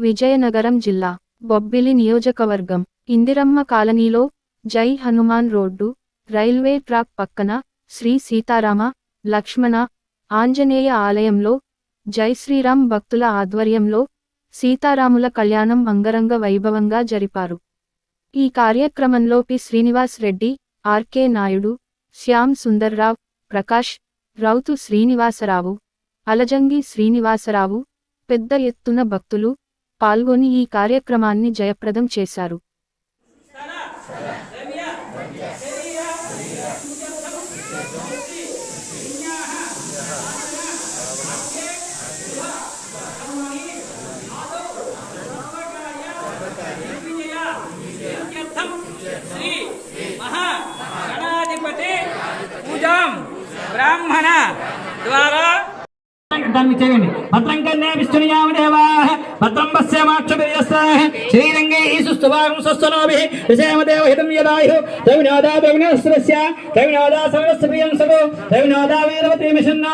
విజయనగరం జిల్లా బొబ్బిలి నియోజకవర్గం ఇందిరమ్మ కాలనీలో జై హనుమాన్ రోడ్డు రైల్వే ట్రాక్ పక్కన శ్రీ సీతారామ లక్ష్మణ ఆంజనేయ ఆలయంలో జై శ్రీరామ్ భక్తుల ఆధ్వర్యంలో సీతారాముల కళ్యాణం అంగరంగ వైభవంగా జరిపారు. ఈ కార్యక్రమంలో పి. శ్రీనివాస్ రెడ్డి ఆర్కే నాయుడు శ్యామ్ సుందర్రావ్ ప్రకాష్ రౌతు శ్రీనివాసరావు అలజంగి శ్రీనివాసరావు పెద్ద ఎత్తున భక్తులు పాల్గొని ఈ కార్యక్రమాన్ని జయప్రదం చేశారు. బ్రాహ్మణ ద్వారా దాన్ని చేయండి. భద్రంగా కన్నే విష్ణుయామదేవా భద్రం శ్రీరంగే సుస్తువాగం స్వస్థనోభి విషయమదేవ హితం యదాయు రవినాదా రవినస్రస్య రవినాదా సమస్త ప్రియం సగో రవినాదా వీరవతి మిషన్న